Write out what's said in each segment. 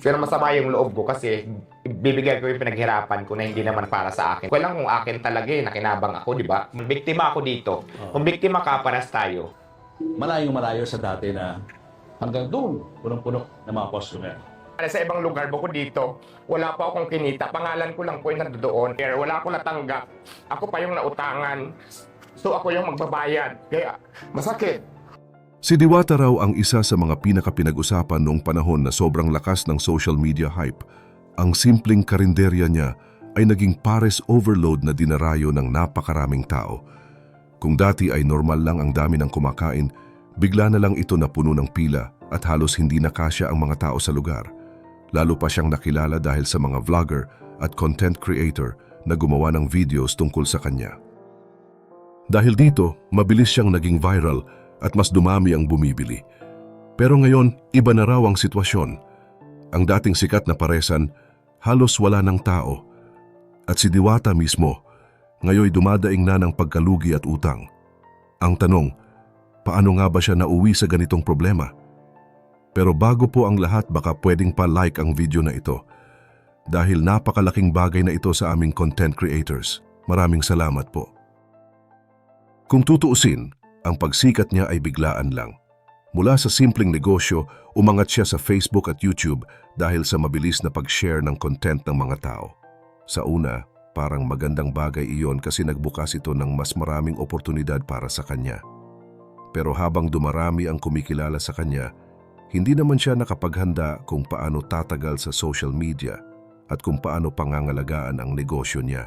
Pero masama yung loob ko kasi bibigyan ko yung pinaghirapan ko na hindi naman para sa akin. Kailan kung akin talaga eh, nakinabang ako, di ba? Biktima ako dito. Kung biktima ka, paras tayo. Malayong malayo sa dati na hanggang doon, punong-puno ng mga customer. Para sa ibang lugar, bukod dito, wala pa akong kinita. Pangalan ko lang po yung nandoon. Pero wala akong natanggap. Ako pa yung nautangan. So ako yung magbabayad. Kaya masakit. Si Diwata raw ang isa sa mga pinakapinag-usapan noong panahon na sobrang lakas ng social media hype. Ang simpleng karinderya niya ay naging pares overload na dinarayo ng napakaraming tao. Kung dati ay normal lang ang dami ng kumakain, bigla na lang ito na puno ng pila at halos hindi na kasya ang mga tao sa lugar. Lalo pa siyang nakilala dahil sa mga vlogger at content creator na gumawa ng videos tungkol sa kanya. Dahil dito, mabilis siyang naging viral at mas dumami ang bumibili. Pero ngayon, iba na raw ang sitwasyon. Ang dating sikat na paresan, halos wala ng tao. At si Diwata mismo, ngayoy dumadaing na ng pagkalugi at utang. Ang tanong, paano nga ba siya nauwi sa ganitong problema? Pero bago po ang lahat baka pwedeng pa-like ang video na ito. Dahil napakalaking bagay na ito sa aming content creators. Maraming salamat po. Kung tutuusin, ang pagsikat niya ay biglaan lang. Mula sa simpleng negosyo, umangat siya sa Facebook at YouTube dahil sa mabilis na pag-share ng content ng mga tao. Sa una, parang magandang bagay iyon kasi nagbukas ito ng mas maraming oportunidad para sa kanya. Pero habang dumarami ang kumikilala sa kanya, hindi naman siya nakapaghanda kung paano tatagal sa social media at kung paano pangangalagaan ang negosyo niya.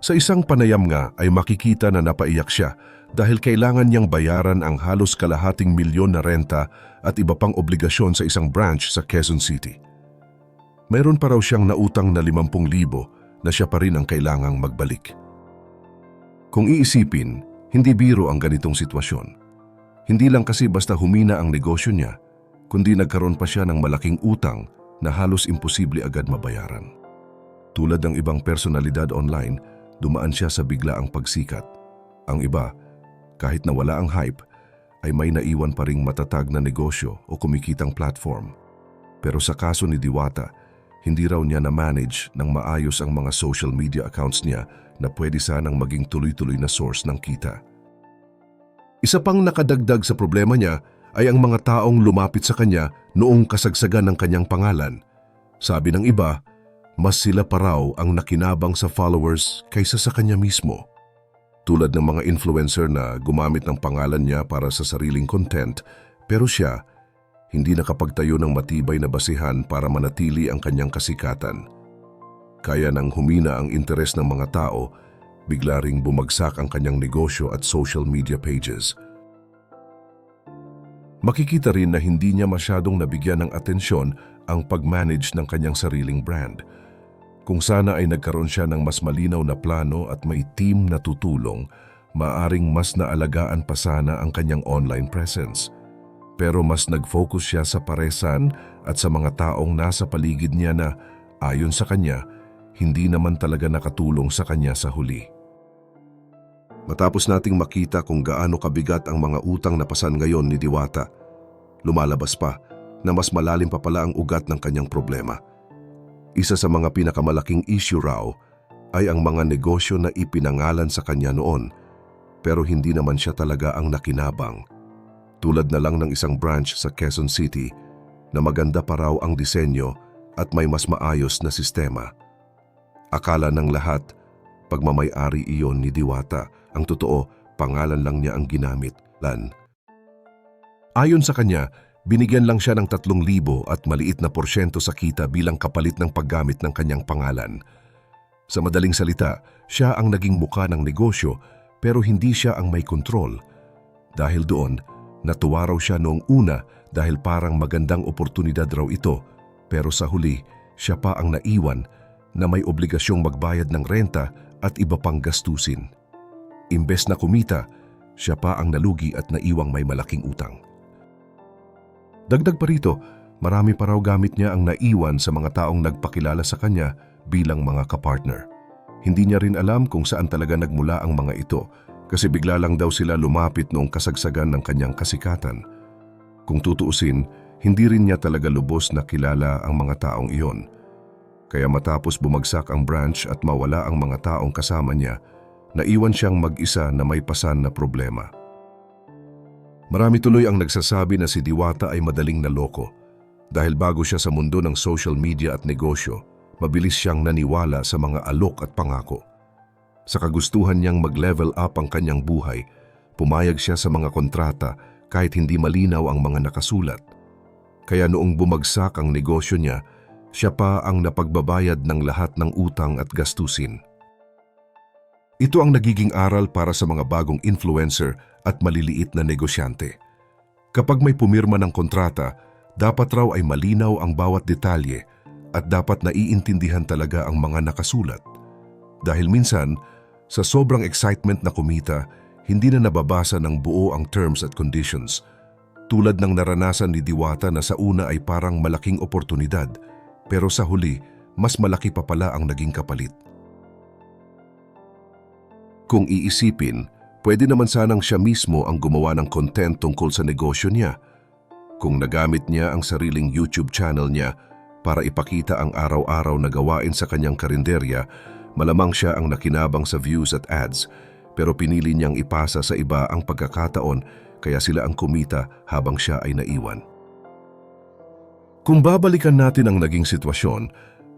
Sa isang panayam nga ay makikita na napaiyak siya dahil kailangan niyang bayaran ang halos kalahating milyon na renta at iba pang obligasyon sa isang branch sa Quezon City. Mayroon pa raw siyang nautang na 50,000 na siya pa rin ang kailangang magbalik. Kung iisipin, hindi biro ang ganitong sitwasyon. Hindi lang kasi basta humina ang negosyo niya, kundi nagkaroon pa siya ng malaking utang na halos imposible agad mabayaran. Tulad ng ibang personalidad online, dumaan siya sa biglaang pagsikat. Ang iba, kahit na wala ang hype, ay may naiwan pa ring matatag na negosyo o kumikitang platform. Pero sa kaso ni Diwata, hindi raw niya na-manage ng maayos ang mga social media accounts niya na pwede sanang maging tuloy-tuloy na source ng kita. Isa pang nakadagdag sa problema niya ay ang mga taong lumapit sa kanya noong kasagsagan ng kanyang pangalan. Sabi ng iba, mas sila pa raw ang nakinabang sa followers kaysa sa kanya mismo. Tulad ng mga influencer na gumamit ng pangalan niya para sa sariling content, pero siya hindi nakapagtayo ng matibay na basihan para manatili ang kanyang kasikatan. Kaya nang humina ang interes ng mga tao, bigla ring bumagsak ang kanyang negosyo at social media pages. Makikita rin na hindi niya masyadong nabigyan ng atensyon ang pag-manage ng kanyang sariling brand. Kung sana ay nagkaroon siya ng mas malinaw na plano at may team na tutulong, maaring mas naalagaan pa sana ang kanyang online presence. Pero mas nag-focus siya sa paresan at sa mga taong nasa paligid niya na, ayon sa kanya, hindi naman talaga nakatulong sa kanya sa huli. Matapos nating makita kung gaano kabigat ang mga utang na pasan ngayon ni Diwata, lumalabas pa na mas malalim pa pala ang ugat ng kanyang problema. Isa sa mga pinakamalaking issue raw ay ang mga negosyo na ipinangalan sa kanya noon pero hindi naman siya talaga ang nakinabang. Tulad na lang ng isang branch sa Quezon City na maganda pa raw ang disenyo at may mas maayos na sistema. Akala ng lahat, pagmamayari iyon ni Diwata. Ang totoo, pangalan lang niya ang ginamit, Lan. Ayon sa kanya, binigyan lang siya ng 3,000 at maliit na porsyento sa kita bilang kapalit ng paggamit ng kanyang pangalan. Sa madaling salita, siya ang naging muka ng negosyo pero hindi siya ang may kontrol. Dahil doon, natuwa raw siya noong una dahil parang magandang oportunidad raw ito pero sa huli, siya pa ang naiwan na may obligasyong magbayad ng renta at iba pang gastusin. Imbes na kumita, siya pa ang nalugi at naiwang may malaking utang. Dagdag pa rito, marami pa raw gamit niya ang naiwan sa mga taong nagpakilala sa kanya bilang mga kapartner. Hindi niya rin alam kung saan talaga nagmula ang mga ito kasi bigla lang daw sila lumapit noong kasagsagan ng kanyang kasikatan. Kung tutuusin, hindi rin niya talaga lubos na kilala ang mga taong iyon. Kaya matapos bumagsak ang branch at mawala ang mga taong kasama niya, naiwan siyang mag-isa na may pasan na problema. Marami tuloy ang nagsasabi na si Diwata ay madaling naloko dahil bago siya sa mundo ng social media at negosyo, mabilis siyang naniwala sa mga alok at pangako. Sa kagustuhan niyang mag-level up ang kanyang buhay, pumayag siya sa mga kontrata kahit hindi malinaw ang mga nakasulat. Kaya noong bumagsak ang negosyo niya, siya pa ang napagbabayad ng lahat ng utang at gastusin. Ito ang nagiging aral para sa mga bagong influencer at maliliit na negosyante. Kapag may pumirma ng kontrata, dapat raw ay malinaw ang bawat detalye at dapat naiintindihan talaga ang mga nakasulat. Dahil minsan, sa sobrang excitement na kumita, hindi na nababasa ng buo ang terms at conditions. Tulad ng naranasan ni Diwata na sa una ay parang malaking oportunidad, pero sa huli, mas malaki pa pala ang naging kapalit. Kung iisipin, pwede naman sanang siya mismo ang gumawa ng content tungkol sa negosyo niya. Kung nagamit niya ang sariling YouTube channel niya para ipakita ang araw-araw na gawain sa kanyang karinderya, malamang siya ang nakinabang sa views at ads, pero pinili niyang ipasa sa iba ang pagkakataon kaya sila ang kumita habang siya ay naiwan. Kung babalikan natin ang naging sitwasyon,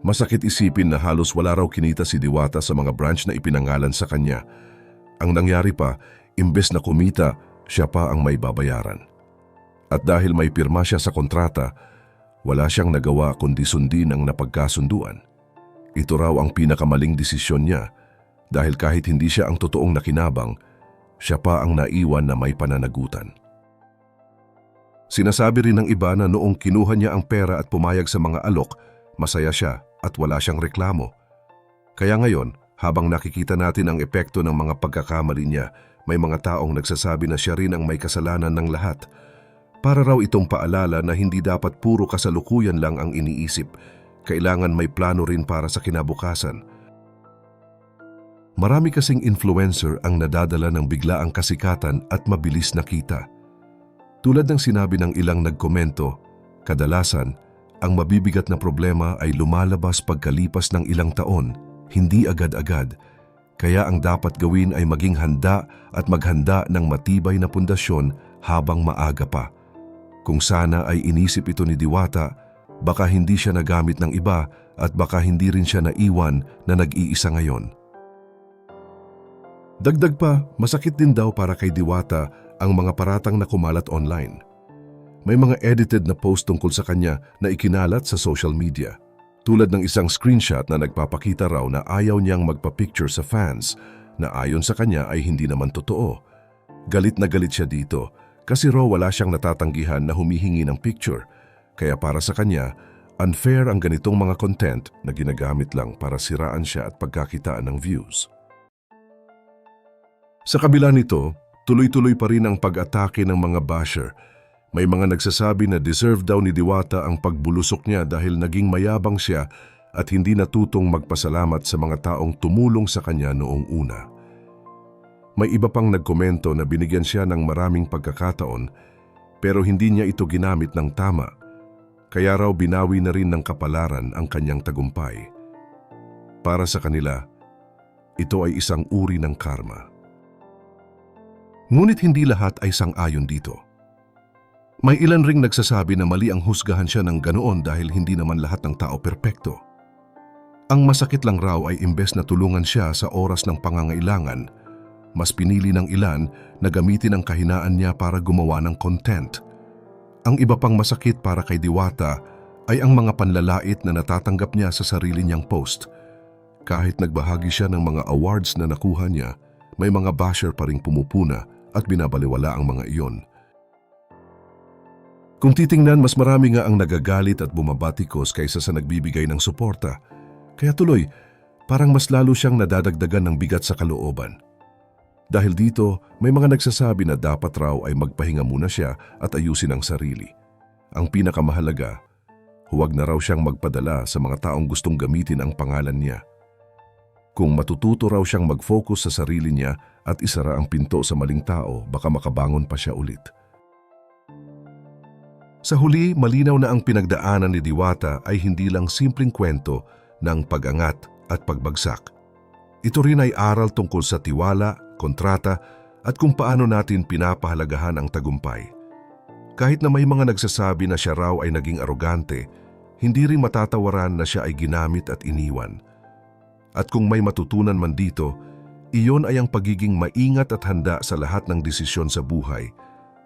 masakit isipin na halos wala raw kinita si Diwata sa mga branch na ipinangalan sa kanya. Ang nangyari pa, imbes na kumita, siya pa ang may babayaran. At dahil may pirma siya sa kontrata, wala siyang nagawa kundi sundin ang napagkasunduan. Ito raw ang pinakamaling desisyon niya dahil kahit hindi siya ang totoong nakinabang, siya pa ang naiwan na may pananagutan. Sinasabi rin ng iba na noong kinuha niya ang pera at pumayag sa mga alok, masaya siya at wala siyang reklamo. Kaya ngayon, habang nakikita natin ang epekto ng mga pagkakamali niya, may mga taong nagsasabi na siya rin ang may kasalanan ng lahat. Para raw itong paalala na hindi dapat puro kasalukuyan lang ang iniisip, kailangan may plano rin para sa kinabukasan. Marami kasing influencer ang nadadala ng biglaang kasikatan at mabilis na kita. Tulad ng sinabi ng ilang nagkomento, kadalasan, ang mabibigat na problema ay lumalabas pagkalipas ng ilang taon, hindi agad-agad. Kaya ang dapat gawin ay maging handa at maghanda ng matibay na pundasyon habang maaga pa. Kung sana ay inisip ito ni Diwata, baka hindi siya nagamit ng iba at baka hindi rin siya naiwan na nag-iisa ngayon. Dagdag pa, masakit din daw para kay Diwata ang mga paratang na kumalat online. May mga edited na post tungkol sa kanya na ikinalat sa social media. Tulad ng isang screenshot na nagpapakita raw na ayaw niyang magpa-picture sa fans na ayon sa kanya ay hindi naman totoo. Galit na galit siya dito kasi raw wala siyang natatanggihan na humihingi ng picture. Kaya para sa kanya, unfair ang ganitong mga content na ginagamit lang para siraan siya at pagkakitaan ng views. Sa kabila nito, tuloy-tuloy pa rin ang pag-atake ng mga basher. May mga nagsasabi na deserve daw ni Diwata ang pagbulusok niya dahil naging mayabang siya at hindi natutong magpasalamat sa mga taong tumulong sa kanya noong una. May iba pang nagkomento na binigyan siya ng maraming pagkakataon pero hindi niya ito ginamit ng tama. Kaya raw binawi na rin ng kapalaran ang kanyang tagumpay. Para sa kanila, ito ay isang uri ng karma. Ngunit hindi lahat ay sang-ayon dito. May ilan ring nagsasabi na mali ang husgahan siya ng ganoon dahil hindi naman lahat ng tao perpekto. Ang masakit lang raw ay imbes na tulungan siya sa oras ng pangangailangan, mas pinili ng ilan na gamitin ang kahinaan niya para gumawa ng content. Ang iba pang masakit para kay Diwata ay ang mga panlalait na natatanggap niya sa sarili niyang post. Kahit nagbahagi siya ng mga awards na nakuha niya, may mga basher pa ring pumupuna at binabaliwala ang mga iyon. Kung titingnan, mas marami nga ang nagagalit at bumabatikos kaysa sa nagbibigay ng suporta. Kaya tuloy, parang mas lalo siyang nadadagdagan ng bigat sa kalooban. Dahil dito, may mga nagsasabi na dapat raw ay magpahinga muna siya at ayusin ang sarili. Ang pinakamahalaga, huwag na raw siyang magpadala sa mga taong gustong gamitin ang pangalan niya. Kung matututo raw siyang mag-focus sa sarili niya at isara ang pinto sa maling tao, baka makabangon pa siya ulit. Sa huli, malinaw na ang pinagdaanan ni Diwata ay hindi lang simpleng kwento ng pag-angat at pagbagsak. Ito rin ay aral tungkol sa tiwala, kontrata at kung paano natin pinapahalagahan ang tagumpay. Kahit na may mga nagsasabi na siya raw ay naging arogante, hindi rin matatawaran na siya ay ginamit at iniwan. At kung may matutunan man dito, iyon ay ang pagiging maingat at handa sa lahat ng desisyon sa buhay,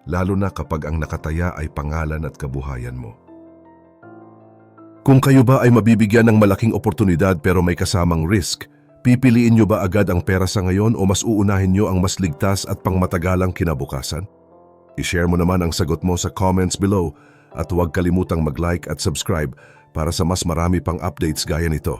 lalo na kapag ang nakataya ay pangalan at kabuhayan mo. Kung kayo ba ay mabibigyan ng malaking oportunidad pero may kasamang risk, pipiliin nyo ba agad ang pera sa ngayon o mas uunahin nyo ang mas ligtas at pangmatagalang kinabukasan? I-share mo naman ang sagot mo sa comments below at huwag kalimutang mag-like at subscribe para sa mas marami pang updates gaya nito.